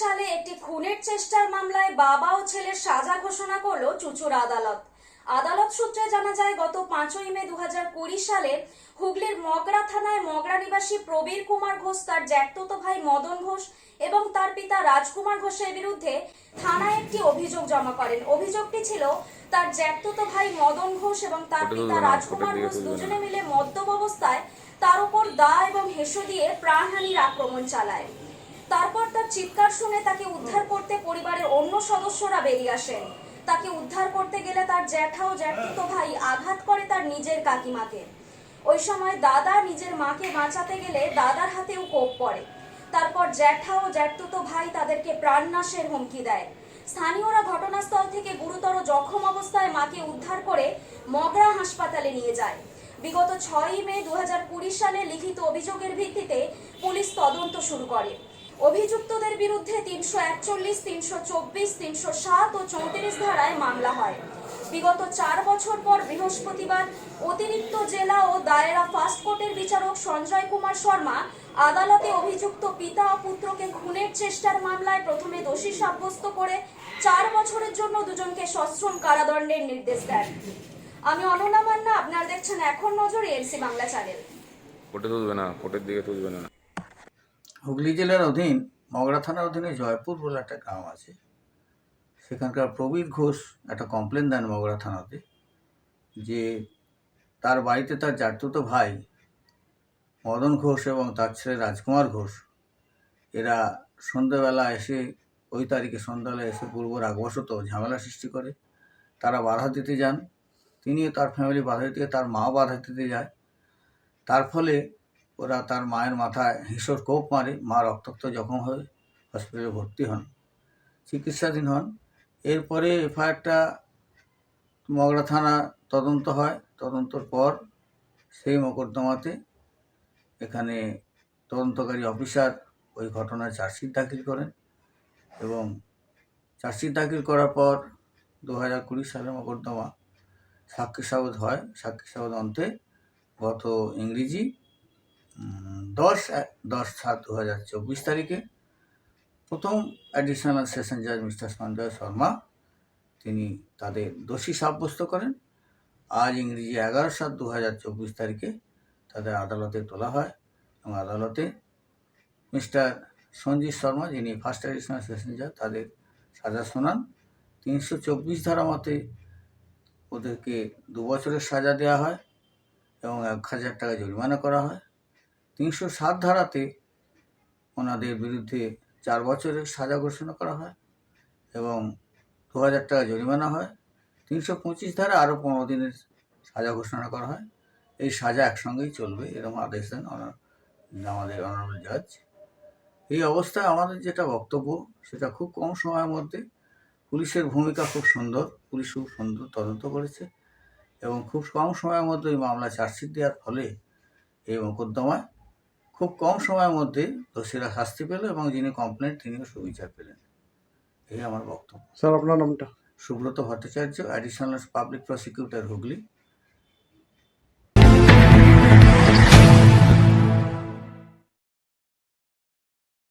সালে একটি খুনের চেষ্টার মামলায় বাবা ও ছেলের সাজা ঘোষণা করল চুচুর আদালত। আদালত সূত্রে জানা যায় গত পাঁচই মে দুহাজার কুড়ি সালে হুগলির মগরা থানায় মগরা নিবাসী প্রবীর কুমার ঘোষ তার জ্যাঠতো ভাই মদন ঘোষ এবং তার পিতা রাজকুমার ঘোষের বিরুদ্ধে থানায় একটি অভিযোগ জমা করেন। অভিযোগটি ছিল তার জ্যাঠতো ভাই মদন ঘোষ এবং তার পিতা রাজকুমার ঘোষ দুজনে মিলে মদ্যপ অবস্থায় তার উপর দা এবং হেসো দিয়ে প্রাণহানির আক্রমণ চালায়। তারপর তার চিৎকার শুনে তাকে উদ্ধার করতে পরিবারের অন্য সদস্যরা বেরিয়ে আসেন। তাকে উদ্ধার করতে গেলে তার জ্যাঠা ও জ্যাঠিতো ভাই আঘাত করে তার নিজের কাকিমাকে। ওই সময় দাদা নিজের মাকে বাঁচাতে গেলে দাদার হাতেও কোপ পড়ে। তারপর জ্যাঠা ও জ্যাঠতুতো ভাই তাদেরকে প্রাণনাশের হুমকি দেয়। স্থানীয়রা ঘটনাস্থল থেকে গুরুতর জখম অবস্থায় মাকে উদ্ধার করে মগরা হাসপাতালে নিয়ে যায়। বিগত ছয়ই মে দু হাজার কুড়ি সালে লিখিত অভিযোগের ভিত্তিতে পুলিশ তদন্ত শুরু করে। অভিযুক্তদের বিরুদ্ধে তিনশো একচল্লিশ, তিনশো চব্বিশ, তিনশো সাত ও চৌত্রিশ ধারায় মামলা হয়। বিগত চার বছর পর বৃহস্পতিবার অতিরিক্ত জেলা ও দায়রা ফাস্ট কোর্টের বিচারক সঞ্জয় কুমার শর্মা আদালতে অভিযুক্ত পিতা ও পুত্রকে খুনের চেষ্টার মামলায় প্রথমে দোষী সাব্যস্ত করে চার বছরের জন্য দুজনকে সশ্রম কারাদণ্ডের নির্দেশ দেন। আমি অননা মান্না, আপনারা দেখছেন এখন নজর এমসি বাংলা চ্যানেল। ফটো তুলবে না ফটোর দিকে তুলবে না। হুগলি জেলার অধীন মগরা থানার অধীনে জয়পুর বলে একটা গ্রাম আছে। সেখানকার প্রবীর ঘোষ একটা কমপ্লেন দেন মগরা থানাতে যে তার বাড়িতে তার জাতুতো ভাই মদন ঘোষ এবং তার ছেলে রাজকুমার ঘোষ, এরা সন্ধ্যেবেলা এসে, ওই তারিখে সন্ধ্যাবেলা এসে পূর্ব রাগবশত ঝামেলা সৃষ্টি করে। তারা বাধা দিতে যান। তিনিও তার ফ্যামিলি বাধা দিতে, তার মাও বাধা দিতে যায়। তার ফলে ওরা তার মায়ের মাথায় হিঁসর কোপ মারে, মা রক্তাক্ত জখম হয়ে হসপিটালে ভর্তি হন। চিকিৎসাধীন হন। এরপরে এফআইআরটা মগড়া থানা তদন্ত হয়। তদন্তর পর সেই মোকদ্দমাতে এখানে তদন্তকারী অফিসার ওই ঘটনায় চার্জশিট দাখিল করেন এবং চার্জশিট দাখিল করার পর দু হাজার কুড়ি সালের মোকদ্দমা সাক্ষী সাবধ হয়। সাক্ষী সাবধ অন্তে গত ইংরেজি দশ দশ সাত দু হাজার চব্বিশ তারিখে প্রথম অ্যাডিশনাল সেশন জাজ মিস্টার সঞ্জয় শর্মা, তিনি তাদের দোষী সাব্যস্ত করেন। আজ ইংরেজি এগারো সাত দু হাজার চব্বিশ তারিখে তাদের আদালতে তোলা হয় এবং আদালতে মিস্টার সঞ্জীব শর্মা, যিনি ফার্স্ট অ্যাডিশনাল সেশন জাজ তাদের সাজা শোনান। তিনশো চব্বিশ ধারা মতে ওদেরকে দু বছরের সাজা দেওয়া হয় এবং এক হাজার টাকা জরিমানা করা হয়। তিনশো সাত ধারাতে ওনাদের বিরুদ্ধে চার বছরের সাজা ঘোষণা করা হয় এবং দু হাজার টাকা জরিমানা হয়। তিনশো পঁচিশ ধারা আরও পনেরো দিনের সাজা ঘোষণা করা হয়। এই সাজা একসঙ্গেই চলবে এরকম আদেশ দেন আমাদের অনারেবল জাজ এই অবস্থায় আমাদের যেটা বক্তব্য, সেটা খুব কম সময়ের মধ্যে। পুলিশের ভূমিকা খুব সুন্দর পুলিশ খুব সুন্দর তদন্ত করেছে এবং খুব কম সময়ের মধ্যে এই মামলা চার্জশিট দেওয়ার ফলে এই মোকদ্দমায় খুব কম সময়ের মধ্যে দোষীরা শাস্তি পেল এবং যিনি কমপ্লেন তিনিও সুবিচার পেলেন। এই আমার বক্তব্য। স্যার আপনার নামটা? Subrata Bhattacharya additional public prosecutor Hooghly.